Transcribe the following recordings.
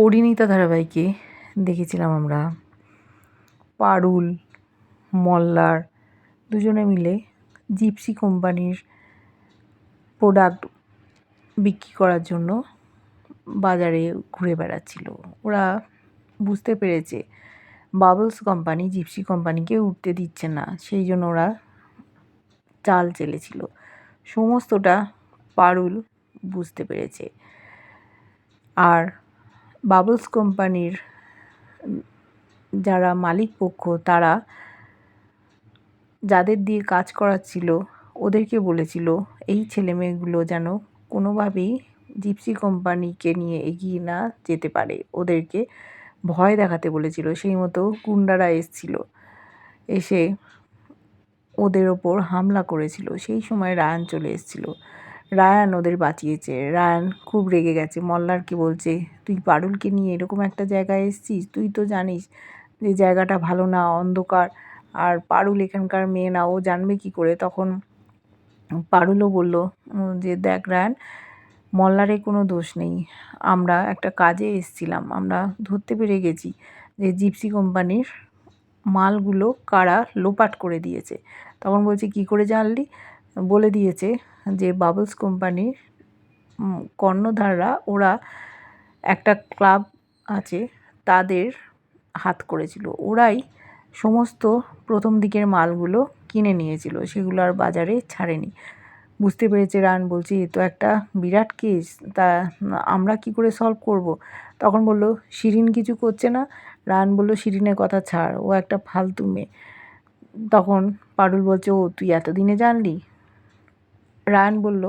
পরিণীতা ধারাবাহিকে, দেখেছিলাম আমরা। পারুল, মল্লার দুজনে মিলে জিপসি কোম্পানির প্রোডাক্ট বিক্রি করার জন্য বাজারে ঘুরে বেড়াচ্ছিল। ওরা বুঝতে পেরেছে বাবলস কোম্পানি জিপসি কোম্পানিকে উঠতে দিচ্ছে না, সেই জন্য ওরা চাল চেলেছিল। সমস্তটা পারুল বুঝতে পেরেছে। আর বাবলস কোম্পানির যারা মালিক পক্ষ, তারা যাদের দিয়ে কাজ করাচ্ছিল ওদেরকে বলেছিল, এই ছেলেমেয়েগুলো যেন কোনোভাবেই জিপসি কোম্পানিকে নিয়ে এগিয়ে না যেতে পারে। ওদেরকে ভয় দেখাতে বলেছিল। সেই মতো গুন্ডারা এসছিল। এসে ওদের ওপর হামলা করেছিল। সেই সময় রায়ান চলে এসেছিল। রায়ান ওদের বাঁচিয়েছে। রায়ান খুব রেগে গেছে। মল্লারকে বলছে? তুই পারুলকে নিয়ে এরকম একটা জায়গায় এসছিস? তুই তো জানিস যে জায়গাটা ভালো না, অন্ধকার। আর পারুল এখানকার মেয়ে না, ও জানবে কি করে? তখন পারুলও বলল যে দেখ রায়ান, মল্লারে কোনো দোষ নেই। আমরা একটা কাজে এসছিলাম। আমরা ধরতে পেরে গেছি যে জিপসি কোম্পানির মালগুলো কারা লোপাট করে দিয়েছে। তখন বলছে, কি করে জানলি? বলে দিয়েছে যে বাবলস কোম্পানির কর্ণধাররা, ওরা একটা ক্লাব আছে তাদের হাত করেছিল। ওরাই সমস্ত প্রথম দিকের মালগুলো কিনে নিয়েছিল, সেগুলো আর বাজারে ছাড়েনি। বুঝতে পেরেছে রান, বলছি, এ তো একটা বিরাট কেস, তা আমরা কি করে সলভ করব? তখন বলল, শিরিন কিছু করছে না। রান বলল, শিরিনের কথা ছাড়, ও একটা ফালতু মেয়ে। তখন পারুল বলছে, ও, তুই এতদিনে জানলি? রায়ান বলল,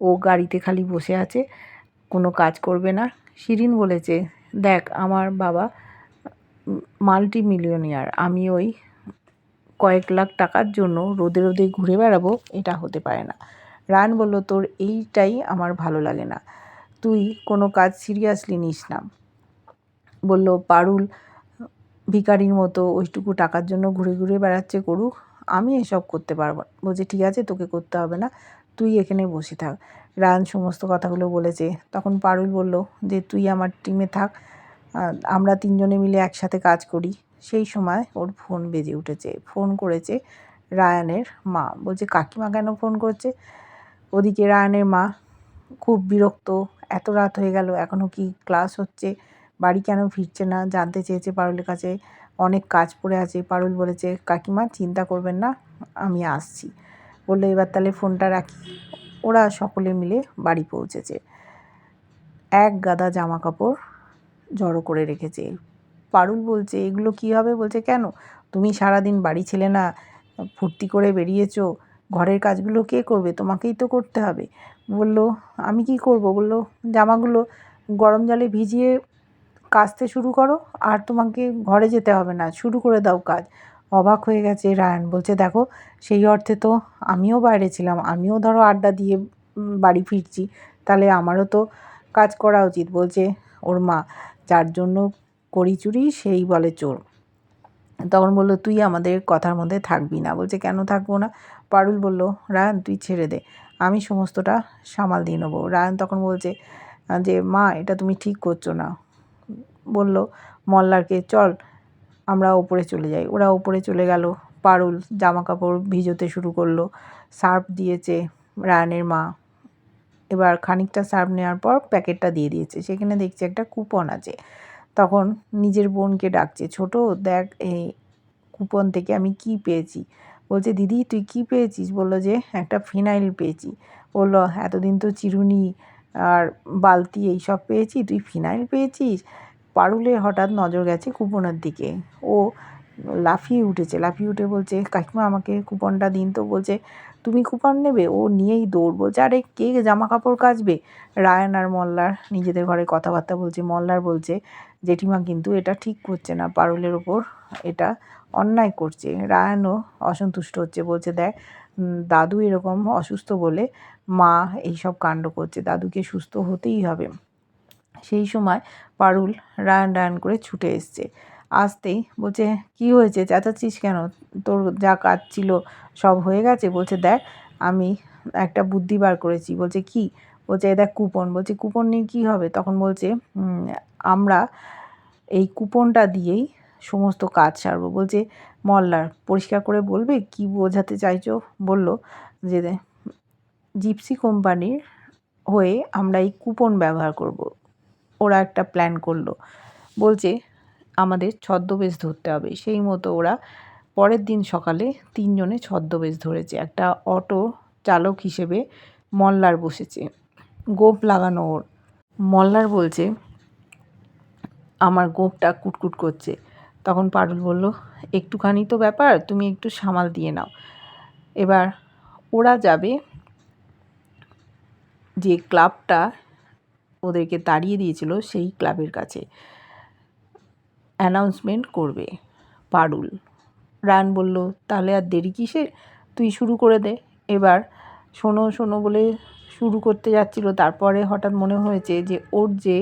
ও গাড়িতে খালি বসে আছে, কোনো কাজ করবে না। শিরিন বলেছে, দেখ, আমার বাবা মাল্টি মিলিয়নিয়ার আমি ওই কয়েক লাখ টাকার জন্য রোদে রোদে ঘুরে বেড়াবো, এটা হতে পারে না। রান বলল, তোর এইটাই আমার ভালো লাগে না। তুই কোনো কাজ সিরিয়াসলি নিস না। বলল, পারুল ভিকারির মতো ওইটুকু টাকার জন্য ঘুরে ঘুরে বেড়াচ্ছে করুক, আমি এসব করতে পারব বলছে, ঠিক আছে, তোকে করতে হবে না। তুই এখানে বসে থাক। রান সমস্ত কথাগুলো বলেছে। তখন পারুল বলল, যে তুই আমার টিমে থাক। আমরা তিনজনে মিলে একসাথে কাজ করি। সেই সময় ওর ফোন বেজে উঠেছে। ফোন করেছে রায়ানের মা। বলছে, কাকিমা কেন ফোন করছে? ওদিকে রায়ানের মা খুব বিরক্ত। এত রাত হয়ে গেল এখনও কি ক্লাস হচ্ছে? বাড়ি কেন ফিরছে না? জানতে চেয়েছে পারুলের কাছে। অনেক কাজ পড়ে আছে। পারুল বলেছে, কাকিমা, চিন্তা করবেন না, আমি আসছি। বলল, এবার তাহলে ফোনটা রাখি। ওরা সকলে মিলে বাড়ি পৌঁছেছে। এক গাদা জামা কাপড় জড়ো করে রেখেছে। পারুল বলছে, এগুলো কী হবে? বলছে, কেন? তুমি সারাদিন বাড়ি ছিলে না, ফুর্তি করে বেরিয়েছো, ঘরের কাজগুলো কে করবে? তোমাকেই তো করতে হবে। বলল, আমি কি করব? বলল, জামাগুলো গরম জলে ভিজিয়ে কাচতে শুরু করো, আর তোমাকে ঘরে যেতে হবে না, শুরু করে দাও কাজ। অবাক হয়ে গেছে রায়ান। বলছে, দেখো, সেই অর্থে তো আমিও বাইরে ছিলাম। আমিও ধরো আড্ডা দিয়ে বাড়ি ফিরছি। তাহলে আমারও তো কাজ করা উচিত। বলছে ওর মা। যার জন্য করি চুরি, সেই বলে চোর। তখন বলল, তুই আমাদের কথার মধ্যে থাকবি না। বলছে, কেন থাকব না? পারুল বলল, রায়ান, তুই ছেড়ে দে। আমি সমস্তটা সামাল দিয়ে নেব। রায়ান তখন বলছে, যে, মা, এটা তুমি ঠিক করছ না। বলল, মল্লারকে, চল আমরা ওপরে চলে যাই। ওরা ওপরে চলে গেল। পারুল জামা কাপড় ভিজোতে শুরু করল। সার্ফ দিয়েছে রায়ানের মা। এবার খানিকটা সার্ফ নেওয়ার পর প্যাকেটটা দিয়ে দিয়েছে। সেখানে দেখছে একটা কুপন আছে। তখন নিজের বোনকে ডাকছে, ছোট, দেখ এই কুপন থেকে আমি কি পেয়েছি? বলছে, দিদি, তুই কি পেয়েছিস? বলল যে, একটা ফিনাইল পেয়েছি। বলল, এতদিন তো চিরুনি আর বালতি এইসব পেয়েছি, তুই ফিনাইল পেয়েছিস? পারুলের হঠাৎ নজর গেছে কুপনের দিকে। ও লাফিয়ে উঠেছে, লাফিয়ে উঠে বলছে, কাকিমা, আমাকে কুপনটা দিন। তো বলছে, তুমি কুপন নেবে? ও নিয়েই দৌড় বলছে, আরে, কে জামা কাপড় কাচবে? রায়ন আর মল্লার নিজেদের ঘরে কথাবার্তা বলছে, মল্লার বলছে, জেঠিমা কিন্তু এটা ঠিক করছে না পারুলের ওপর, এটা অন্যায় করছে। রায়ানও অসন্তুষ্ট হচ্ছে, বলছে, দেখ দাদু এরকম অসুস্থ বলে মা এইসব কাণ্ড করছে, দাদুকে সুস্থ হতেই হবে। সেই সময় পারুল রায়ান রায়ান করে ছুটে এসছে। আসতেই বলছে, কি হয়েছে? চেঁচাচ্ছিস কেন? তোর যা কাজ ছিল সব হয়ে গেছে? বলছে, দেখ, আমি একটা বুদ্ধি বার করেছি। বলছে, কি? বলছে এ দেখ, কুপন। বলছে, কুপন নিয়ে কী হবে? তখন বলছে আমরা এই কুপনটা দিয়েই সমস্ত কাজ সারবো। বলছে, মল্লার, পরিষ্কার করে বলবে? কি বোঝাতে চাইছো? বলল যে, জিপসি কোম্পানির হয়ে আমরা এই কুপন ব্যবহার করব। ওরা একটা প্ল্যান করল। বলছে, আমাদের ছদ্মবেশ ধরতে হবে। সেই মতো ওরা পরের দিন সকালে তিনজনে ছদ্মবেশ ধরেছে। একটা অটো চালক হিসেবে মল্লার বসেছে। গোপ লাগানো ওর। মল্লার বলছে, আমার গোপটা কুটকুট করছে। তখন পারুল বলল, একটুখানি তো ব্যাপার, তুমি একটু সামাল দিয়ে নাও। এবার ওরা যাবে যে ক্লাবটা ওদেরকে তাড়িয়ে দিয়েছিল সেই ক্লাবের কাছে। অ্যানাউন্সমেন্ট করবে পারুল। রান বলল, তাহলে আর দেরি কিসের? তুই শুরু করে দে। এবার শোনো শোনো বলে শুরু করতে যাচ্ছিল। তারপরে হঠাৎ মনে হয়েছে যে, ওর যে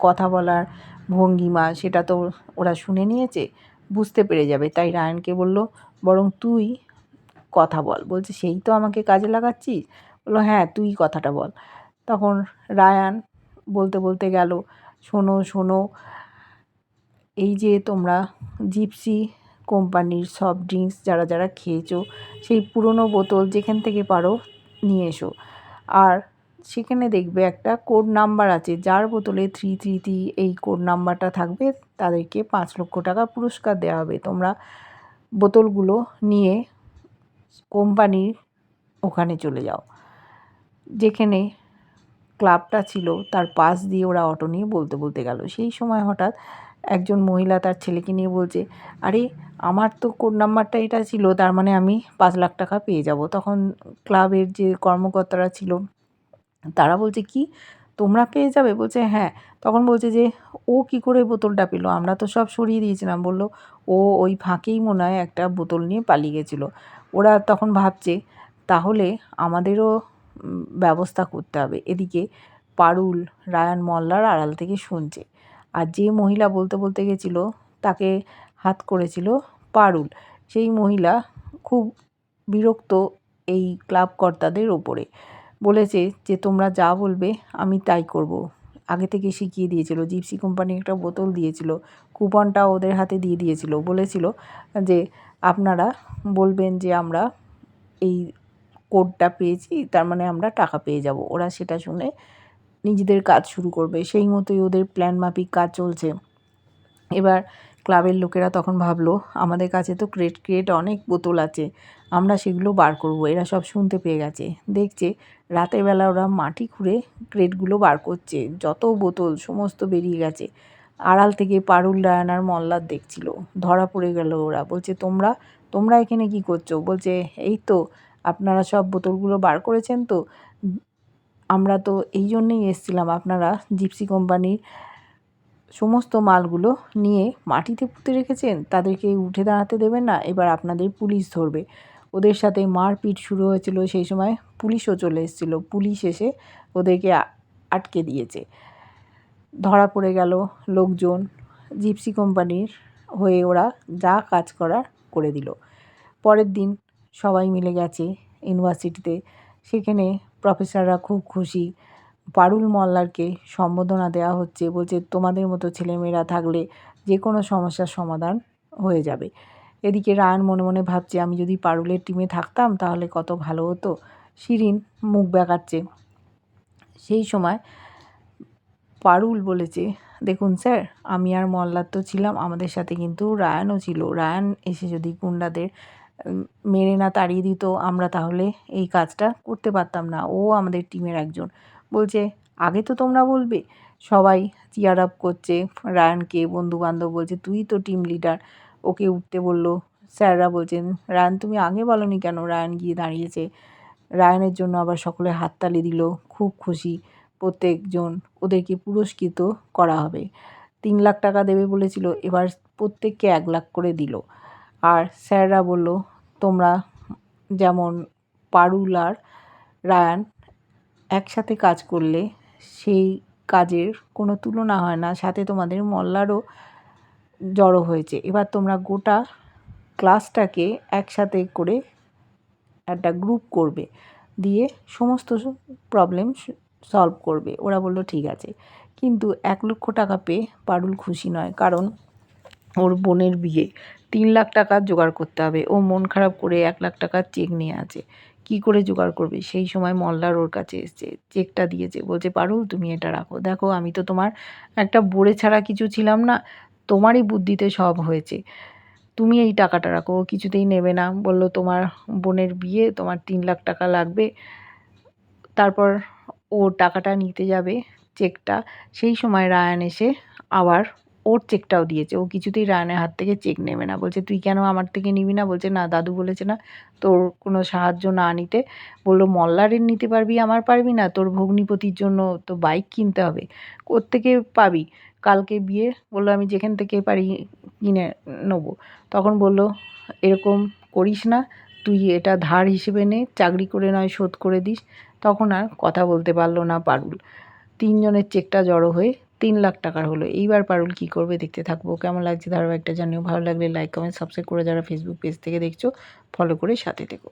কথা বলার ভঙ্গিমা, সেটা তো ওরা শুনে নিয়েছে, বুঝতে পেরে যাবে। তাই রায়নকে বলল, বরং তুই কথা বল। বলছে, সেই তো আমাকে কাজে লাগাচ্ছিস? বলল হ্যাঁ তুই কথাটা বল। তখন রায়ান বলতে বলতে গেল, শোনো শোনো, এই যে তোমরা জিপসি কোম্পানির সফট ড্রিঙ্কস যারা যারা খেয়েছো, সেই পুরনো বোতল যেখান থেকে পারো নিয়ে এসো। আর সেখানে দেখবে একটা কোড নাম্বার আছে, যার বোতলে থ্রি থ্রি থ্রি এই কোড নাম্বারটা থাকবে, তাদেরকে পাঁচ লক্ষ টাকা পুরস্কার দেওয়া হবে। তোমরা বোতলগুলো নিয়ে কোম্পানির ওখানে চলে যাও, যেখানে ক্লাবটা ছিল, তার পাশ দিয়ে ওরা অটো নিয়ে বলতে বলতে গেল। সেই সময় হঠাৎ একজন মহিলা তার ছেলেকে নিয়ে বলছে, আরে, আমার তো কোড নাম্বারটা এটা ছিল, তার মানে আমি পাঁচ লাখ টাকা পেয়ে যাব। তখন ক্লাবের যে কর্মকর্তারা ছিল, তারা বলছে, কি? তোমরা পেয়ে যাবে? বলছে হ্যাঁ। তখন বলছে যে, ও কি করে বোতলটা পেল? আমরা তো সব সরিয়ে দিয়েছিলাম। বলল, ও ওই ফাঁকেই মনে হয় একটা বোতল নিয়ে পালিয়ে গেছিল। ওরা তখন ভাবছে, তাহলে আমাদেরও ব্যবস্থা করতে হবে। এদিকে পারুল, রায়ান মল্লার আড়াল থেকে শুনছে। আর যে মহিলা বলতে বলতে গেছিল, তাকে হাত করেছিল পারুল। সেই মহিলা খুব বিরক্ত এই ক্লাব কর্তাদের ওপরে। বলেছে যে, তোমরা যা বলবে আমি তাই করব। আগে থেকে শিখিয়ে দিয়েছিল। জিপসি কোম্পানি একটা বোতল দিয়েছিল, কুপনটা ওদের হাতে দিয়ে দিয়েছিল। বলেছিল যে, আপনারা বলবেন যে, আমরা এই কোডটা পেয়েছি, তার মানে আমরা টাকা পেয়ে যাব। ওরা সেটা শুনে নিজেদের কাজ শুরু করবে। সেই মতোই ওদের প্ল্যান মাফিক কাজ চলছে। এবার ক্লাবের লোকেরা তখন ভাবলো, আমাদের কাছে তো ক্রেট ক্রেট অনেক বোতল আছে, আমরা সেগুলো বার করব। এরা সব শুনতে পেয়ে গেছে। দেখছে রাতের বেলা ওরা মাটি খুঁড়ে ক্রেটগুলো বার করছে। যত বোতল, সমস্ত বেরিয়ে গেছে। আড়াল থেকে পারুল রায়নার মল্লার দেখছিল। ধরা পড়ে গেল ওরা। বলছে, তোমরা তোমরা এখানে কি করছ? বলছে, এই তো আপনারা সব বোতলগুলো বার করেছেন তো? আমরা তো এই জন্যেই এসছিলাম আপনারা জিপসি কোম্পানির সমস্ত মালগুলো নিয়ে মাটিতে পুঁতে রেখেছেন? তাদেরকে উঠে দাঁড়াতে দেবেন না, এবার আপনাদের পুলিশ ধরবে। ওদের সাথে মারপিট শুরু হয়েছিল সেই সময় পুলিশও চলে এসেছিল। পুলিশ এসে ওদেরকে আটকে দিয়েছে। ধরা পড়ে গেল লোকজন। জিপসি কোম্পানির হয়ে ওরা যা কাজ করার করে দিল। পরের দিন সবাই মিলে গেছে ইউনিভার্সিটিতে। সেখানে প্রফেসররা খুব খুশি। পারুল মল্লারকে সম্বোধনা দেওয়া হচ্ছে, বলছে, তোমাদের মতো ছেলেমেয়েরা থাকলে যে কোনো সমস্যার সমাধান হয়ে যাবে। এদিকে রায়ন মনে মনে ভাবছে, আমি যদি পারুলের টিমে থাকতাম, তাহলে কত ভালো হতো। শিরিন মুখ বেঁকাচ্ছে। সেই সময় পারুল বলেছে, দেখুন স্যার, আমি আর মল্লার তো ছিলাম, আমাদের সাথে কিন্তু রায়ানও ছিল। রায়ান এসে যদি গুন্ডাদের মেরে না তাড়িয়ে দিত, আমরা তাহলে এই কাজটা করতে পারতাম না। ও আমাদের টিমের একজন। বলছে, আগে তো তোমরা বলবে, সবাই চিয়ার আপ করছে। রায়ানকে বন্ধুবান্ধব বলছে, তুই তো টিম লিডার ওকে উঠতে বলল, স্যাররা বলছেন রায়ান, তুমি আগে বলনি কেন? রায়ান গিয়ে দাঁড়িয়েছে। রায়ানের জন্য আবার সকলে হাততালি দিল, খুব খুশি। প্রত্যেকজন ওদেরকে পুরস্কৃত করা হবে। তিন লাখ টাকা দেবে বলেছিল, এবার প্রত্যেককে এক লাখ করে দিল। আর স্যাররা বলল, তোমরা যেমন পারুল আর রায়ান, একসাথে কাজ করলে সেই কাজের কোনো তুলনা হয় না। সাথে তোমাদের মল্লারও জড়ো হয়েছে। এবার তোমরা গোটা ক্লাসটাকে একসাথে করে একটা গ্রুপ করবে। দিয়ে সমস্ত প্রবলেম সলভ করবে। ওরা বলল, ঠিক আছে। কিন্তু এক লক্ষ টাকা পেয়ে পারুল খুশি নয়। কারণ ওর বোনের বিয়ে। তিন লাখ টাকা জোগাড় করতে হবে। ও মন খারাপ করে এক লাখ টাকার চেক নিয়ে আছে। কি করে জোগাড় করবে? সেই সময় মল্লার ওর কাছে এসছে, চেকটা দিয়েছে। বলছে, পারুল, তুমি এটা রাখো। দেখো, আমি তো তোমার একটা বড়ে ছাড়া কিছু ছিলাম না। তোমারই বুদ্ধিতে সব হয়েছে। তুমি এই টাকাটা রাখো। ও কিছুতেই নেবে না। বলল, তোমার বোনের বিয়ে, তোমার তিন লাখ টাকা লাগবে। তারপর ও টাকাটা নিতে যাবে চেকটা। সেই সময় রায়ান এসে আবার ওর চেকটাও দিয়েছে। ও কিছুতেই রায়ানের হাত থেকে চেক নেবে না। বলছে, তুই কেন আমার থেকে নিবি না? বলছে, না, দাদু বলেছে না, তোর কোনো সাহায্য না নিতে। বলল, মল্লারের নিতে পারবি, আমার পারবি না, তোর ভগ্নিপতির জন্য তো বাইক কিনতে হবে। কোত্থেকে পাবি? কালকে বিয়ে? বলল, আমি যেখান থেকে পারি কিনে নেব। তখন বলল, এরকম করিস না, তুই এটা ধার হিসেবে নে, চাকরি করে নয়, শোধ করে দিস। তখন আর কথা বলতে পারল না পারুল। তিনজনের চেকটা জড়ো হয়ে তিন লাখ টাকার হলো। এইবার পারুল কি করবে দেখতে থাকব। কেমন লাগছে ধারাবাহিকটা জানিও। ভালো লাগলে লাইক কমেন্ট সাবস্ক্রাইব করে যারা ফেসবুক পেজ থেকে দেখছ ফলো করে সাথে থেকো।